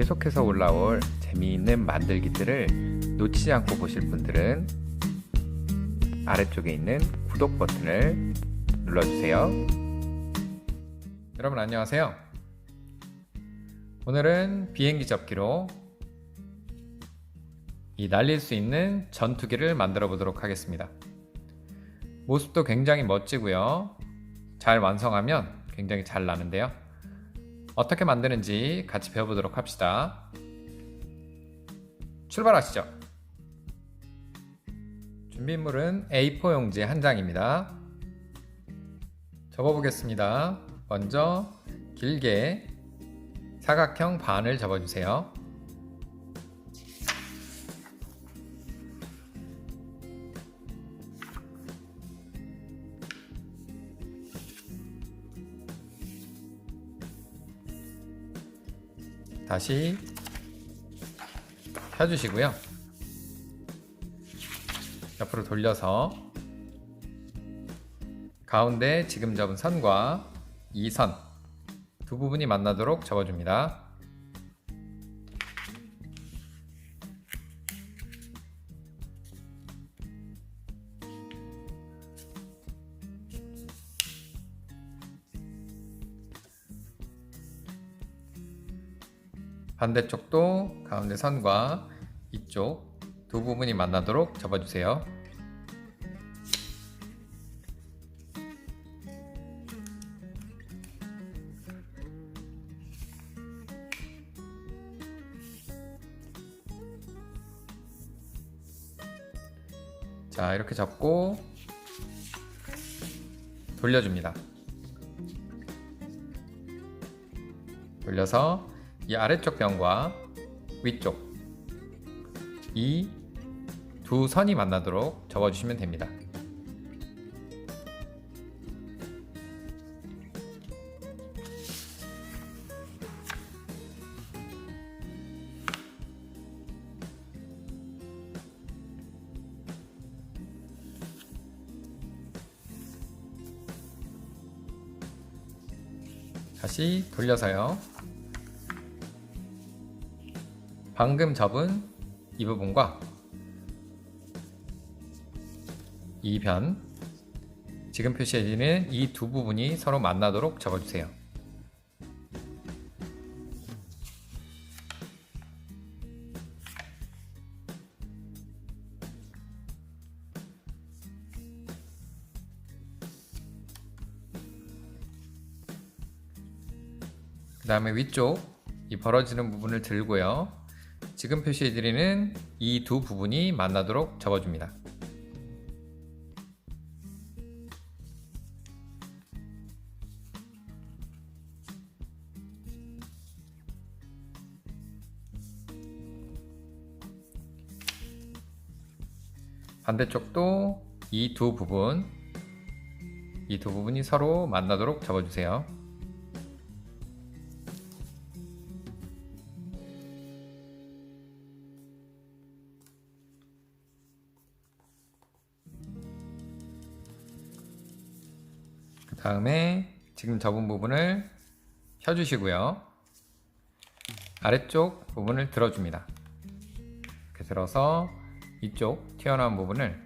계속해서 올라올 재미있는 만들기들을 놓치지 않고 보실 분들은 아래쪽에 있는 구독 버튼을 눌러주세요. 여러분 안녕하세요. 오늘은 비행기 접기로 이 날릴 수 있는 전투기를 만들어 보도록 하겠습니다. 모습도 굉장히 멋지고요. 잘 완성하면 굉장히 잘 나는데요. 어떻게 만드는지 같이 배워보도록 합시다. 출발하시죠. 준비물은 A4 용지 한 장입니다. 접어보겠습니다. 먼저 길게 사각형 반을 접어주세요. 다시 펴주시고요. 옆으로 돌려서 가운데 지금 접은 선과 이 선 두 부분이 만나도록 접어줍니다. 반대쪽도 가운데 선과 이쪽 두 부분이 만나도록 접어주세요. 자, 이렇게 잡고 돌려줍니다. 돌려서 이 아래쪽 변과 위쪽 이 두 선이 만나도록 접어주시면 됩니다. 다시 돌려서요. 방금 접은 이 부분과 이 변, 지금 표시해지는 이 두 부분이 서로 만나도록 접어주세요. 그 다음에 위쪽 이 벌어지는 부분을 들고요. 지금 표시해드리는 이 두 부분이 만나도록 접어줍니다. 반대쪽도 이 두 부분, 이 두 부분이 서로 만나도록 접어주세요. 다음에 지금 접은 부분을 펴주시고요. 아래쪽 부분을 들어줍니다. 이렇게 들어서 이쪽 튀어나온 부분을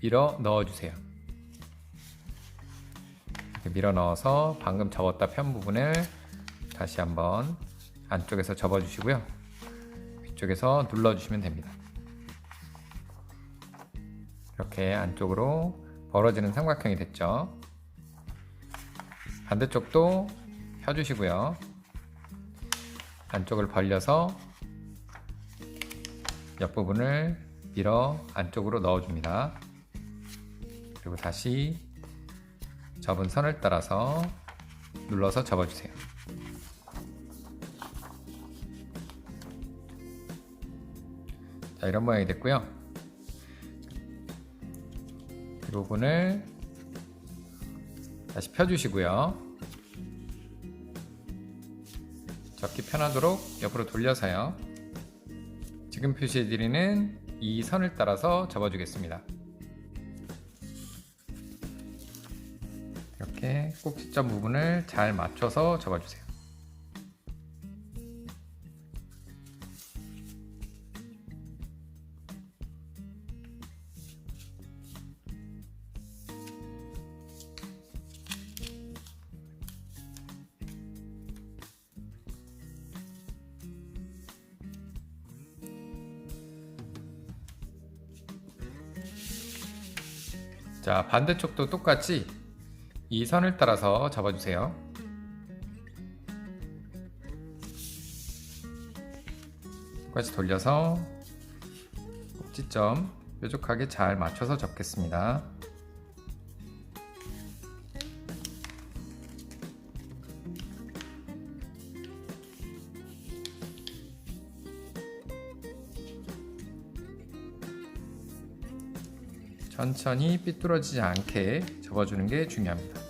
밀어 넣어주세요. 밀어 넣어서 방금 접었다 편 부분을 다시 한번 안쪽에서 접어주시고요. 위쪽에서 눌러주시면 됩니다. 이렇게 안쪽으로 벌어지는 삼각형이 됐죠. 반대쪽도 펴주시고요. 안쪽을 벌려서 옆부분을 밀어 안쪽으로 넣어줍니다. 그리고 다시 접은 선을 따라서 눌러서 접어주세요. 자, 이런 모양이 됐고요. 이 부분을 다시 펴주시고요. 접기 편하도록 옆으로 돌려서요. 지금 표시해드리는 이 선을 따라서 접어주겠습니다. 이렇게 꼭지점 부분을 잘 맞춰서 접어주세요. 자, 반대쪽도 똑같이 이 선을 따라서 접어주세요. 똑같이 돌려서 꼭지점 뾰족하게 잘 맞춰서 접겠습니다. 천천히 삐뚤어지지 않게 접어주는 게 중요합니다.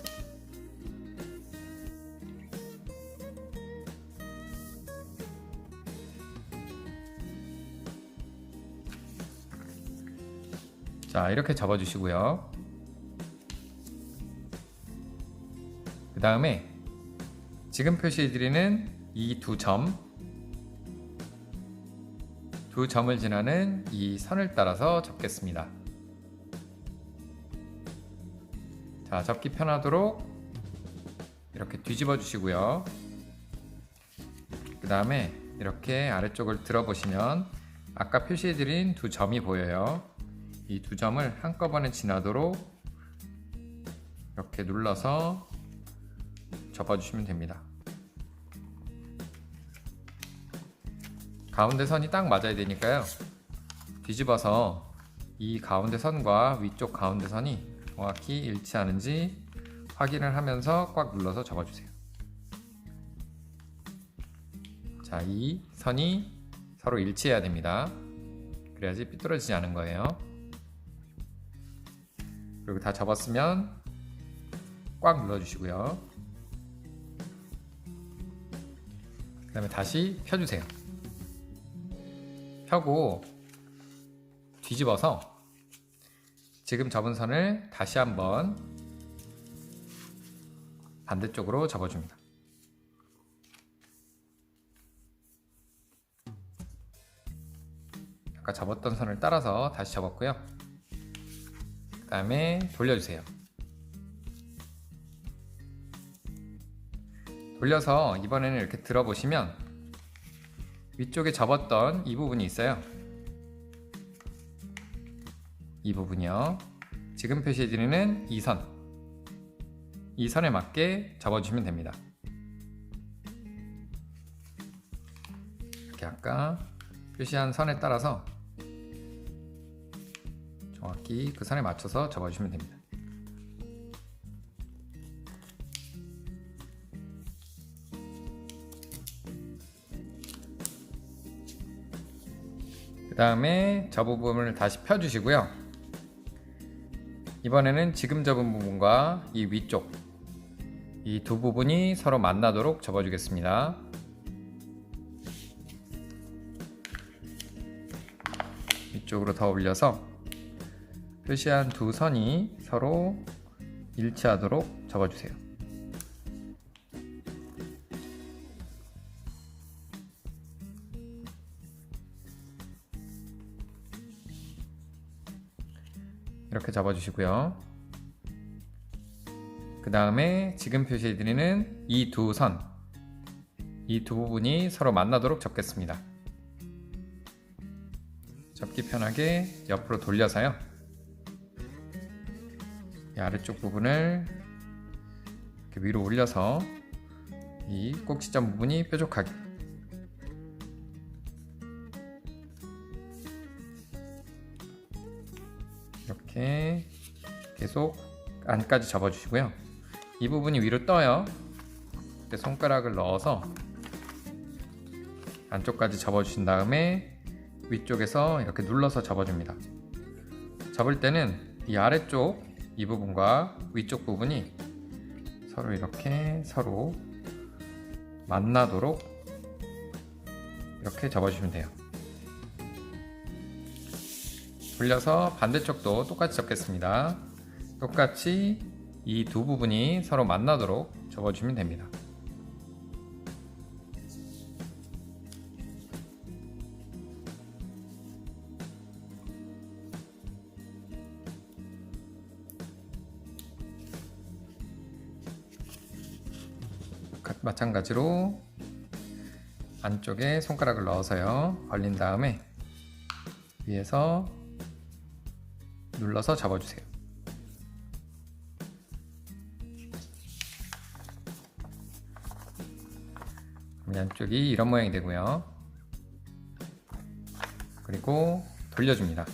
자, 이렇게 접어주시고요. 그 다음에 지금 표시해드리는 이 두 점, 두 점을 지나는 이 선을 따라서 접겠습니다. 자, 접기 편하도록 이렇게 뒤집어 주시고요. 그 다음에 이렇게 아래쪽을 들어보시면 아까 표시해드린 두 점이 보여요. 이 두 점을 한꺼번에 지나도록 이렇게 눌러서 접어주시면 됩니다. 가운데 선이 딱 맞아야 되니까요. 뒤집어서 이 가운데 선과 위쪽 가운데 선이 정확히 일치하는지 확인을 하면서 꽉 눌러서 접어주세요. 자, 이 선이 서로 일치해야 됩니다. 그래야지 삐뚤어지지 않은 거예요. 그리고 다 접었으면 꽉 눌러주시고요. 그 다음에 다시 펴주세요. 펴고 뒤집어서 지금 접은 선을 다시 한번 반대쪽으로 접어줍니다. 아까 접었던 선을 따라서 다시 접었고요. 그 다음에 돌려주세요. 돌려서 이번에는 이렇게 들어보시면 위쪽에 접었던 이 부분이 있어요. 이 부분이요. 지금 표시해드리는 이 선. 이 선에 맞게 접어주시면 됩니다. 이렇게 아까 표시한 선에 따라서 정확히 그 선에 맞춰서 접어주시면 됩니다. 그 다음에 저 부분을 다시 펴주시고요. 이번에는 지금 접은 부분과 이 위쪽 이 두 부분이 서로 만나도록 접어주겠습니다. 위쪽으로 더 올려서 표시한 두 선이 서로 일치하도록 접어주세요. 이렇게 잡아주시고요. 그 다음에 지금 표시해드리는 이 두 선, 이 두 부분이 서로 만나도록 접겠습니다. 접기 편하게 옆으로 돌려서요. 이 아래쪽 부분을 위로 올려서 이 꼭지점 부분이 뾰족하게 이렇게 계속 안까지 접어주시고요. 이 부분이 위로 떠요. 이렇게 손가락을 넣어서 안쪽까지 접어주신 다음에 위쪽에서 이렇게 눌러서 접어줍니다. 접을 때는 이 아래쪽 이 부분과 위쪽 부분이 서로 이렇게 서로 만나도록 이렇게 접어주시면 돼요. 돌려서 반대쪽도 똑같이 접겠습니다. 똑같이 이 두 부분이 서로 만나도록 접어주면 됩니다. 마찬가지로 안쪽에 손가락을 넣어서요. 걸린 다음에 위에서 눌러서 잡아주세요. 양쪽이 이런 모양이 되고요. 그리고 돌려줍니다.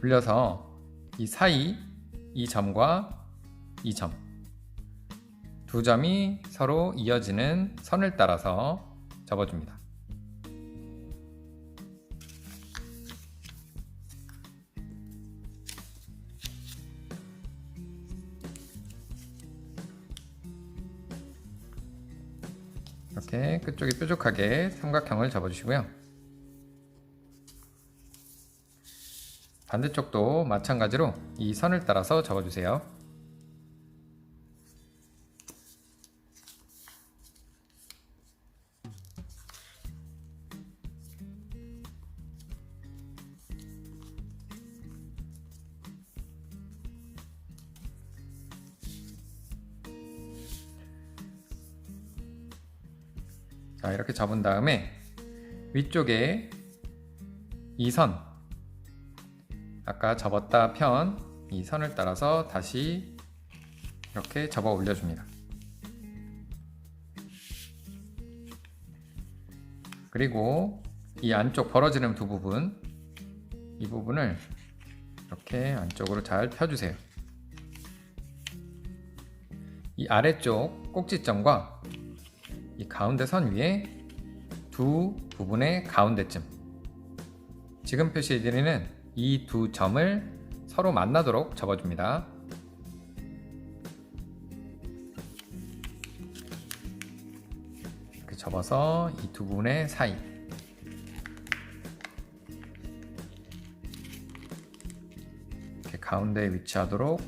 돌려서 이 사이 이 점과 이 점 두 점이 서로 이어지는 선을 따라서 접어줍니다. 끝쪽이 뾰족하게 삼각형을 접어주시고요. 반대쪽도 마찬가지로 이 선을 따라서 접어주세요. 자, 이렇게 접은 다음에 위쪽에 이 선, 아까 접었다 편 이 선을 따라서 다시 이렇게 접어 올려줍니다. 그리고 이 안쪽 벌어지는 두 부분, 이 부분을 이렇게 안쪽으로 잘 펴주세요. 이 아래쪽 꼭지점과 이 가운데 선 위에 두 부분의 가운데쯤 지금 표시해드리는 이 두 점을 서로 만나도록 접어줍니다. 이렇게 접어서 이 두 부분의 사이 이렇게 가운데에 위치하도록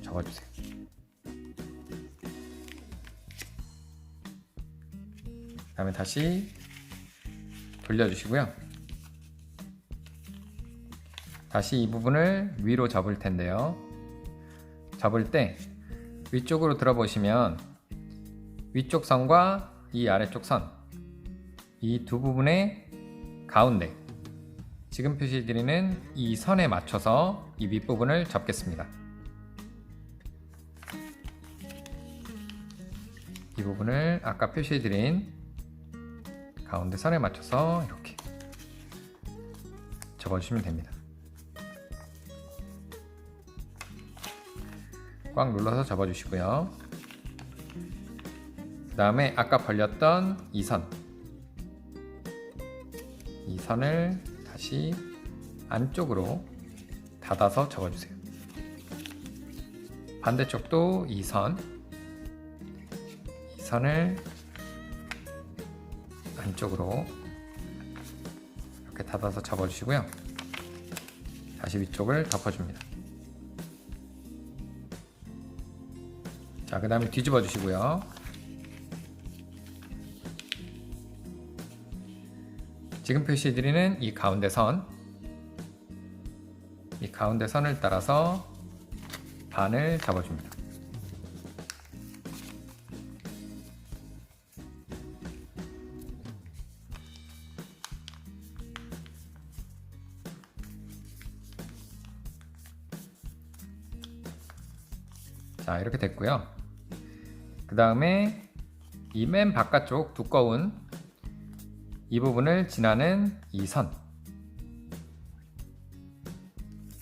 접어주세요. 다음에 다시 돌려주시고요. 다시 이 부분을 위로 접을 텐데요. 접을 때 위쪽으로 들어보시면 위쪽 선과 이 아래쪽 선, 이 두 부분의 가운데 지금 표시드리는 이 선에 맞춰서 이 윗부분을 접겠습니다. 이 부분을 아까 표시해드린 가운데 선에 맞춰서 이렇게 접어주시면 됩니다. 꽉 눌러서 접어주시고요. 그 다음에 아까 벌렸던 이 선, 이 선을 다시 안쪽으로 닫아서 접어주세요. 반대쪽도 이 선, 이 선을 안쪽으로 이렇게 닫아서 접어주시고요. 다시 위쪽을 덮어줍니다. 자, 그 다음에 뒤집어 주시고요. 지금 표시해드리는 이 가운데 선, 이 가운데 선을 따라서 반을 잡아줍니다. 자, 이렇게 됐고요. 그 다음에 이 맨 바깥쪽 두꺼운 이 부분을 지나는 이 선.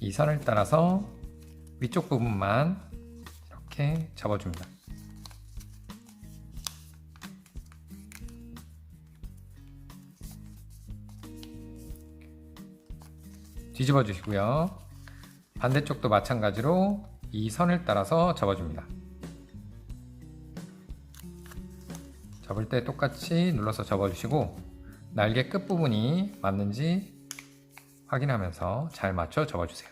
이 선을 따라서 위쪽 부분만 이렇게 접어줍니다. 뒤집어 주시고요. 반대쪽도 마찬가지로 이 선을 따라서 접어줍니다. 접을 때 똑같이 눌러서 접어주시고 날개 끝부분이 맞는지 확인하면서 잘 맞춰 접어주세요.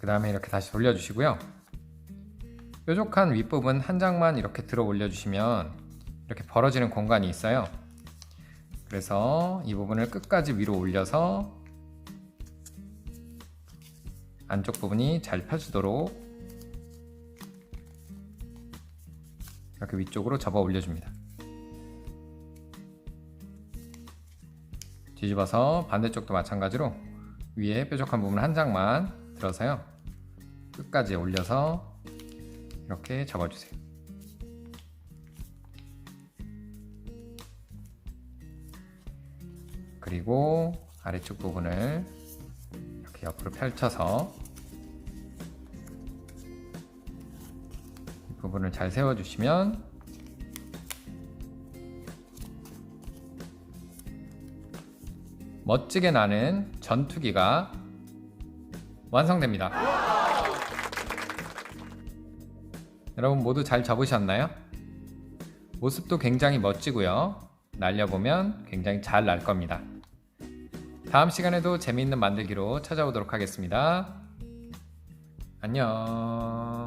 그 다음에 이렇게 다시 돌려주시고요. 뾰족한 윗부분 한 장만 이렇게 들어 올려주시면 이렇게 벌어지는 공간이 있어요. 그래서 이 부분을 끝까지 위로 올려서 안쪽 부분이 잘 펴지도록 이렇게 위쪽으로 접어 올려줍니다. 뒤집어서 반대쪽도 마찬가지로 위에 뾰족한 부분 한 장만 들어서요. 끝까지 올려서 이렇게 접어주세요. 그리고 아래쪽 부분을 이렇게 옆으로 펼쳐서 이 부분을 잘 세워주시면 멋지게 나는 전투기가 완성됩니다. 여러분 모두 잘 접으셨나요? 모습도 굉장히 멋지고요. 날려보면 굉장히 잘 날 겁니다. 다음 시간에도 재미있는 만들기로 찾아오도록 하겠습니다. 안녕.